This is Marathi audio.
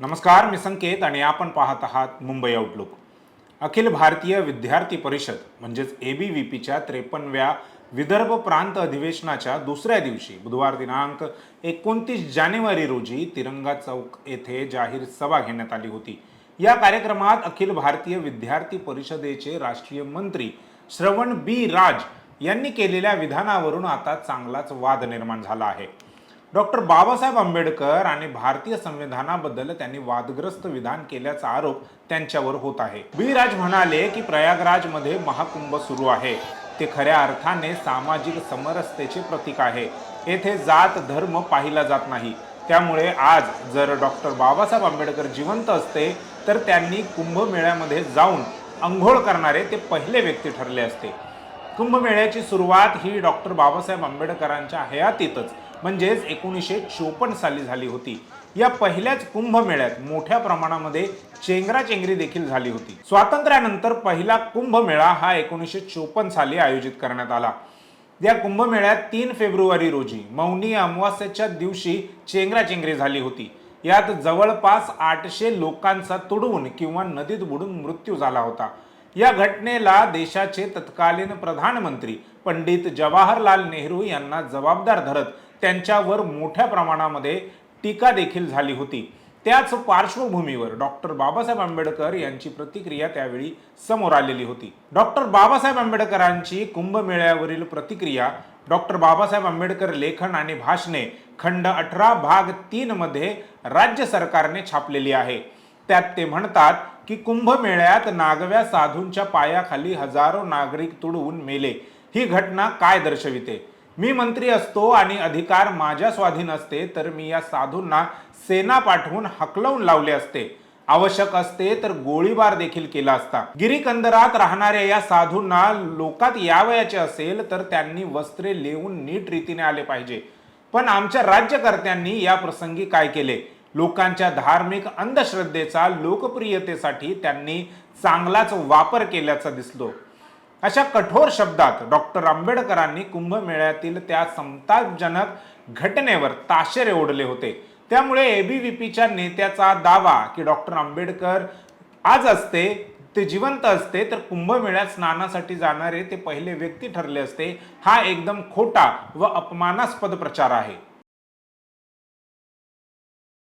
नमस्कार मी संकेत आणि आपण पाहत आहात मुंबई आउटलुक अखिल भारतीय विद्यार्थी परिषद म्हणजेच ए बी व्ही पीच्या त्रेपन्नव्या विदर्भ प्रांत अधिवेशनाच्या दुसऱ्या दिवशी बुधवार दिनांक एकोणतीस जानेवारी रोजी तिरंगा चौक येथे जाहीर सभा घेण्यात आली होती. या कार्यक्रमात अखिल भारतीय विद्यार्थी परिषदेचे राष्ट्रीय मंत्री श्रवण बी राज यांनी केलेल्या विधानावरून आता चांगलाच वाद निर्माण झाला आहे. डॉक्टर बाबासाहेब आंबेडकर आणि भारतीय संविधानाबद्दल त्यांनी वादग्रस्त विधान केल्याचा आरोप त्यांच्यावर होत आहे. बी राज म्हणाले की प्रयागराजमध्ये महाकुंभ सुरू आहे. ते खऱ्या अर्थाने सामाजिक समरसतेचे प्रतीक आहे. येथे जात धर्म पाहिला जात नाही. त्यामुळे आज जर डॉक्टर बाबासाहेब आंबेडकर जिवंत असते तर त्यांनी कुंभमेळ्यामध्ये जाऊन अंघोळ करणारे ते पहिले व्यक्ती ठरले असते. कुंभमेळ्याची सुरुवात ही डॉक्टर बाबासाहेब आंबेडकरांच्या हयातीतच म्हणजेच एकोणीसशे चोपन्न साली झाली होती. या पहिल्याच कुंभमेळ्यात मोठ्या प्रमाणामध्ये चेंगराचेंगरी देखील झाली होती. स्वातंत्र्यानंतर पहिला कुंभमेळा हा एकोणीसशे चोपन्न साली आयोजित करण्यात आला. या कुंभमेळ्यात तीन फेब्रुवारी रोजी मौनी अमावास्याच्या दिवशी चेंगराचेंगरी झाली होती. यात जवळपास आठशे लोकांचा तुडवून किंवा नदीत बुडून मृत्यू झाला होता. या घटनेला देशाचे तत्कालीन प्रधानमंत्री पंडित जवाहरलाल नेहरू यांना जबाबदार धरत त्यांच्यावर मोठ्या प्रमाणामध्ये टीका देखील झाली होती. त्याच पार्श्वभूमीवर डॉक्टर बाबासाहेब आंबेडकर यांची प्रतिक्रिया त्यावेळी समोर आलेली होती. डॉक्टर बाबासाहेब आंबेडकरांची कुंभमेळ्यावरील प्रतिक्रिया डॉक्टर बाबासाहेब आंबेडकर लेखन आणि भाषणे खंड अठरा भाग तीन मध्ये राज्य सरकारने छापलेली आहे. त्यात ते म्हणतात की कुंभमेळ्यात नागव्या साधूंच्या पायाखाली हजारो नागरिक तुडवून मेले. ही घटना काय दर्शविते? मी मंत्री असतो आणि अधिकार माझ्या स्वाधीन असते तर मी या साधूंना सेना पाठवून हकलवून लावले असते. आवश्यक असते तर गोळीबार देखील केला असता. गिरीकंदरात राहणाऱ्या या साधूंना लोकात यावयाचे असेल तर त्यांनी वस्त्रे लिहून नीट रीतीने आले पाहिजे. पण आमच्या राज्यकर्त्यांनी या प्रसंगी काय केले? लोकांच्या धार्मिक अंधश्रद्धेचा लोकप्रियतेसाठी त्यांनी चांगलाच वापर केल्याचा दिसतो अशा कठोर शब्दात डॉक्टर आंबेडकरांनी कुंभमेळ्यातील त्या संतापजनक घटनेवर ताशेरे ओढले होते. त्यामुळे एबीव्हीपीच्या नेत्याचा दावा की डॉक्टर आंबेडकर आज असते ते जिवंत असते तर कुंभमेळ्यात स्नानासाठी जाणारे ते पहिले व्यक्ती ठरले असते हा एकदम खोटा व अपमानास्पद प्रचार आहे.